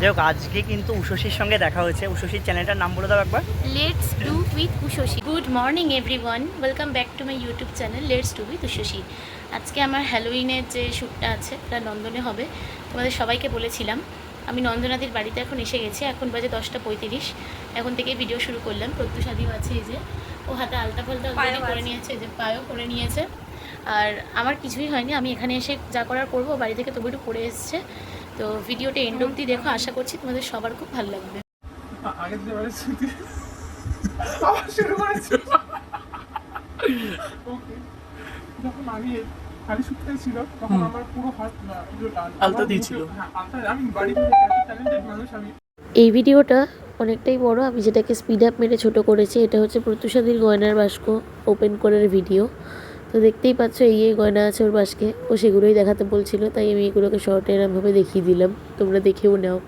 যাই হোক আজকে কিন্তু উষসীর সঙ্গে দেখা হয়েছে। উষসীর চ্যানেলটার নাম বলে দাও একবার। Let's do with Ushoshi good morning everyone welcome back to my YouTube channel let's do with Ushoshi আজকে আমার হ্যালোইনের যে শ্যুটটা আছে ওটা নন্দনে হবে। তোমাদের সবাইকে বলেছিলাম আমি নন্দনাদির বাড়িতে এখন এসে গেছি এখন বাজে দশটা পঁয়ত্রিশ। এখন থেকে ভিডিও শুরু করলাম। প্রত্যুষাদিও আছে এই যে। ও হাতে আলতা ফালতা করে নিয়েছে এই যে পায়ও করে নিয়েছে। আর আমার কিছুই হয়নি আমি এখানে এসে যা করার করব বাড়ি থেকে তবু একটু করে এসছে। তো ভিডিওটা এন্ড অব্দি দেখো আশা করছি তোমাদের সবার খুব ভালো লাগবে। যখন আমি খালি ছিল তখন আমার পুরো হাত আলতা দিয়েছিল। হ্যাঁ, আলতা আমি বাড়িতে ট্যালেন্টেড মানুষ আমি এই ভিডিওটা অনেকটাই বড় আমি যেটাকে স্পিড আপ মেরে ছোট করেছি এটা হচ্ছে প্রত্যুষাদির গয়নার বাস্ক ওপেন করার ভিডিও তো দেখতেই পাচ্ছ, এই গয়না আছে ওর বাস্কে ও সেগুলোই দেখাতে বলছিল, তাই আমি এগুলোকে শর্টে এরমভাবে দেখিয়ে দিলাম। তোমরা দেখেও নাও।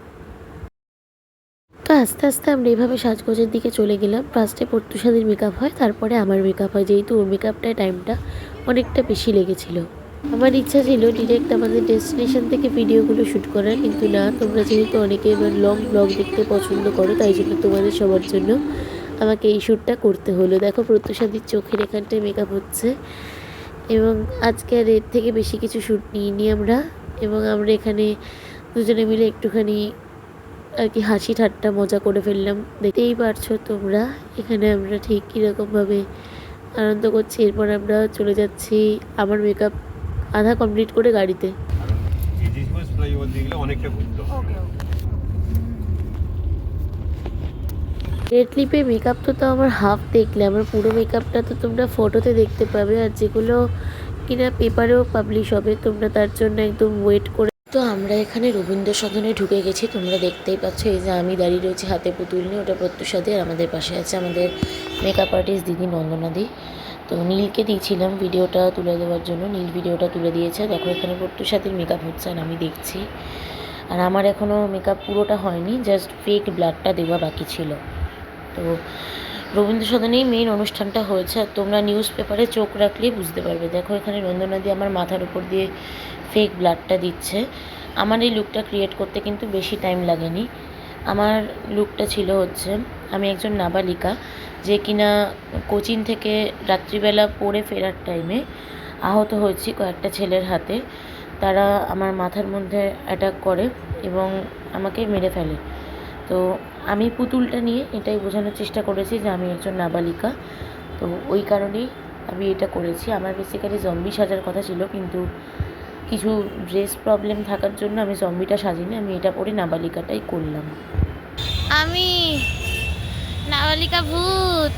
তো আস্তে আস্তে আমরা এইভাবে সাজগোজের দিকে চলে গেলাম। ফার্স্টে প্রত্যুষাদির মেকআপ হয়, তারপরে আমার মেকআপ হয়। যেহেতু ওর মেকআপটায় টাইমটা অনেকটা বেশি লেগেছিল। আমার ইচ্ছা ছিল ডিরেক্ট আমাদের ডেস্টিনেশন থেকে ভিডিওগুলো শ্যুট করার, কিন্তু না, তোমরা যেহেতু অনেকে লং ব্লগ দেখতে পছন্দ করো, তাই জন্য তোমাদের সবার জন্য আমাকে এই শ্যুটটা করতে হলো। দেখো প্রত্যুষাদির চোখের এখানটায় মেকআপ হচ্ছে এবং আজকে আর এর থেকে বেশি কিছু শ্যুট নিইনি আমরা এবং আমরা এখানে দুজনে মিলে একটুখানি আর কি হাসি ঠাট্টা মজা করে ফেললাম। দেখতেই পারছ তোমরা এখানে আমরা ঠিক কীরকমভাবে আনন্দ করছি। এরপর আমরা চলে যাচ্ছি আমার মেকআপ আধা কমপ্লিট করে গাড়িতে। অনেকটা ঘুরতে হবে রেড লিপে মেকআপ তো তো আমার হাফ দেখলে, আমার পুরো মেকআপটা তো তোমরা ফটোতে দেখতে পাবে আর যেগুলো কিনা পেপারেও পাবলিশ হবে, তোমরা তার জন্য একদম ওয়েট করে। তো আমরা এখানে রবীন্দ্র সদনে ঢুকে গেছি, তোমরা দেখতেই পাচ্ছ এই যে আমি দাঁড়িয়ে রয়েছি হাতে পুতুল নিয়ে, ওটা প্রত্যুষাদে আর আমাদের পাশে আছে আমাদের মেকআপ আর্টিস্ট দিদি নন্দনাদি। তো নীলকে দিয়েছিলাম ভিডিওটা তুলে দেওয়ার জন্য, নীল ভিডিওটা তুলে দিয়েছে, দেখো এখানে প্রত্যুষাদের মেকআপ হচ্ছে আর আমি দেখছি। আর আমার এখনও মেকআপ পুরোটা হয়নি জাস্ট ফেক ব্লাডটা দেওয়া বাকি ছিল। তো রবীন্দ্র সদনেই মেইন অনুষ্ঠানটা হয়েছে। আর তোমরা নিউজ পেপারে চোখ রাখলেই বুঝতে পারবে। দেখো, এখানে নন্দনাদি আমার মাথার উপর দিয়ে ফেক ব্লাডটা দিচ্ছে। আমার এই লুকটা ক্রিয়েট করতে কিন্তু বেশি টাইম লাগেনি। আমার লুকটা ছিল হচ্ছে, আমি একজন নাবালিকা, যে কিনা কোচিন থেকে রাত্রিবেলা পড়ে ফেরার টাইমে আহত হয়েছি কয়েকটা ছেলের হাতে। তারা আমার মাথার মধ্যে অ্যাটাক করে এবং আমাকে মেরে ফেলে। তো আমি পুতুলটা নিয়ে এটাই বোঝানোর চেষ্টা করেছি যে আমি একজন নাবালিকা। তো ওই কারণেই আমি এটা করেছি। আমার বেসিক্যালি জম্বি সাজার কথা ছিল, কিন্তু কিছু ড্রেস প্রবলেম থাকার জন্য আমি জম্বিটা সাজিনি। আমি এটা পরে নাবালিকাটাই করলাম। আমি নাবালিকা ভূত।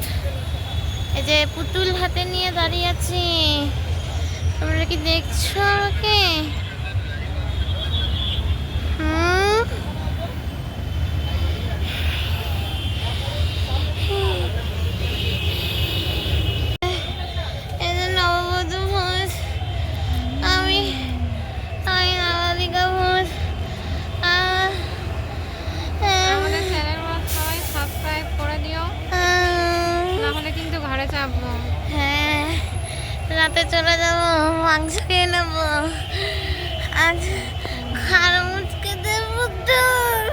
এই যে পুতুল হাতে নিয়ে দাঁড়িয়ে আছি। তোমরা কি দেখছ আমাকে রাতে চলে যাব মাংস খেয়ে নেব আজ খার মুচকে দেবো তোর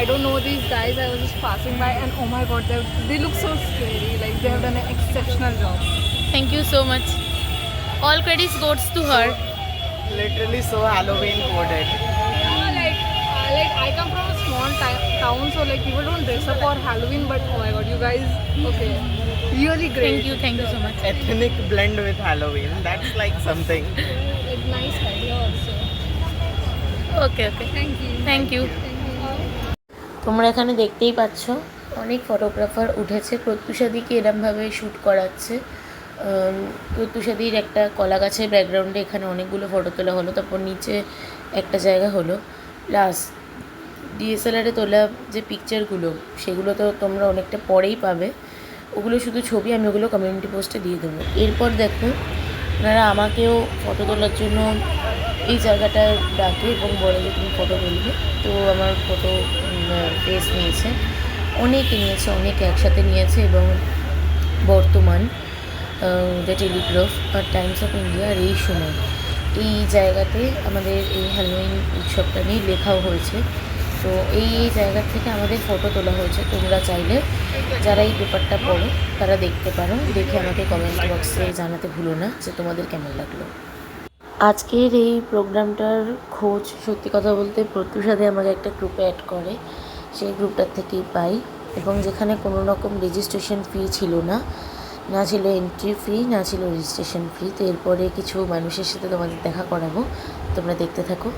I don't know these guys. I was just passing by, and oh my god, they they look so scary. Like they have done an exceptional job. Thank you so much all credits goes to her literally so Halloween coded Yeah, like uh, like I come from a small ti- town, so like people don't dress up for Halloween. But oh my god, you guys, okay, really great. Thank you thank you so much ethnic blend with Halloween. That's like something. Like, nice idea also. Okay okay Thank you. Thank you তোমরা এখানে দেখতেই পাচ্ছ অনেক photographer উঠেছে প্রত্যুষাদিকে এরমভাবে shoot করাচ্ছে প্রত্যুষাদির একটা কলা গাছের ব্যাকগ্রাউন্ডে এখানে অনেকগুলো ফটো তোলা হলো তারপর নিচে একটা জায়গা হলো প্লাস ডিএসএলআরে তোলা যে পিকচারগুলো সেগুলো তো তোমরা অনেকটা পরেই পাবে। ওগুলো শুধু ছবি, আমি ওগুলো কমিউনিটি পোস্টে দিয়ে দেবো। এরপর দেখো, ওনারা আমাকেও ফটো তোলার জন্য এই জায়গাটায় ডাকে এবং বলে যে তুমি ফটো তুলবে। তো আমার ফটো ফেস নিয়েছে। অনেকে নিয়েছে, অনেকে একসাথে নিয়েছে এবং বর্তমান দ্য টেলিগ্রাফ আর টাইমস অফ ইন্ডিয়া আর এই সময়। এই জায়গাতে আমাদের এই হ্যালোইন উৎসবটা নিয়ে লেখাও হয়েছে। তো এই জায়গা থেকে আমাদের ফটো তোলা হয়েছে, তোমরা চাইলে যারা এই পেপারটা পড়ো, তারা দেখতে পারো। দেখে আমাকে কমেন্ট বক্সে জানাতে ভুলো না যে তোমাদের কেমন লাগল। আজকের এই প্রোগ্রামটার খোঁজ, সত্যি কথা বলতে প্রত্যুষাদে আমাকে একটা গ্রুপে অ্যাড করে। সেই গ্রুপটার থেকেই পাই। এবং যেখানে কোনো রকম রেজিস্ট্রেশন ফি ছিল না না ছিল এন্ট্রি ফি না ছিল রেজিস্ট্রেশন ফি তো এরপরে কিছু মানুষের সাথে তোমাদের দেখা করাবো। তোমরা দেখতে থাকো।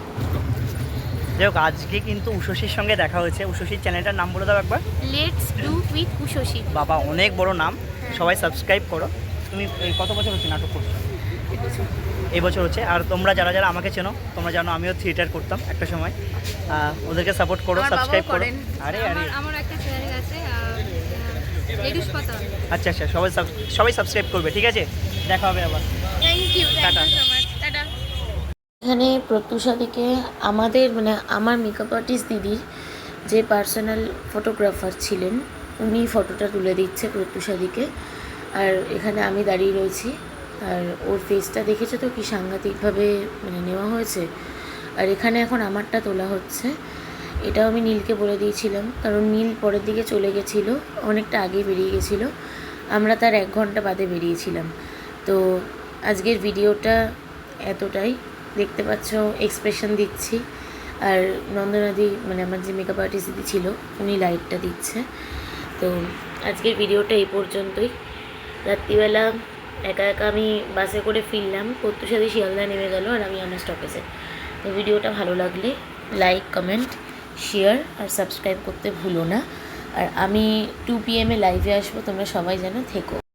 যাই হোক আজকে কিন্তু উষসীর সঙ্গে দেখা হয়েছে। উষসীর চ্যানেলটার নাম বলে দাও একবার। লেটস ডু উইথ উশসী বাবা অনেক বড় নাম। সবাই সাবস্ক্রাইব করো। তুমি কত বছর হচ্ছে নাটক করছ? এই বছর। হচ্ছে। আর তোমরা যারা যারা আমাকে চেনো তোমরা জানো আমিও থিয়েটার করতাম একটা সময়। ওদেরকে সাপোর্ট করো সাবস্ক্রাইব করো। আরে আরে। আমার একটা চ্যানেল আছে আচ্ছা আচ্ছা। সবাই সবাই সাবস্ক্রাইব করবে ঠিক আছে? দেখা হবে আবার। Thank you tata. এখানে প্রত্যুষা থেকে আমাদের মানে আমার মেকআপ আর্টিস্ট দিদির যে পার্সোনাল ফটোগ্রাফার ছিলেন, উনি ফটোটা তুলে দিচ্ছে প্রত্যুষাদিকে। আর এখানে আমি দাঁড়িয়ে রয়েছি। আর ওর ফেসটা দেখেছ তো কি সাংঘাতিকভাবে মানে নেওয়া হয়েছে? আর এখানে এখন আমারটা তোলা হচ্ছে। এটাও আমি নীলকে বলে দিয়েছিলাম, কারণ নীল পরের দিকে চলে গেছিল, অনেকটা আগে বেরিয়ে গেছিল। আমরা তার এক ঘণ্টা বাদে বেরিয়েছিলাম। তো আজকের ভিডিওটা এতটাই। দেখতে পাচ্ছ এক্সপ্রেশন দিচ্ছি। আর নন্দনাদি মানে আমার যে মেকআপ আর্টিস্ট দিদি ছিল, উনি লাইটটা দিচ্ছে। তো আজকের ভিডিওটা এই পর্যন্তই। রাত্রিবেলা একা একা আমি বাসে করে ফিরলাম প্রত্যুষাদি শিয়ালদা নেমে গেল আর আমি আমার স্টপেজে তো ভিডিওটা ভালো লাগলে লাইক কমেন্ট শেয়ার আর সাবস্ক্রাইব করতে ভুলো না। আর আমি টু পিএমে লাইভে আসব, তোমরা সবাই যেন থেকো।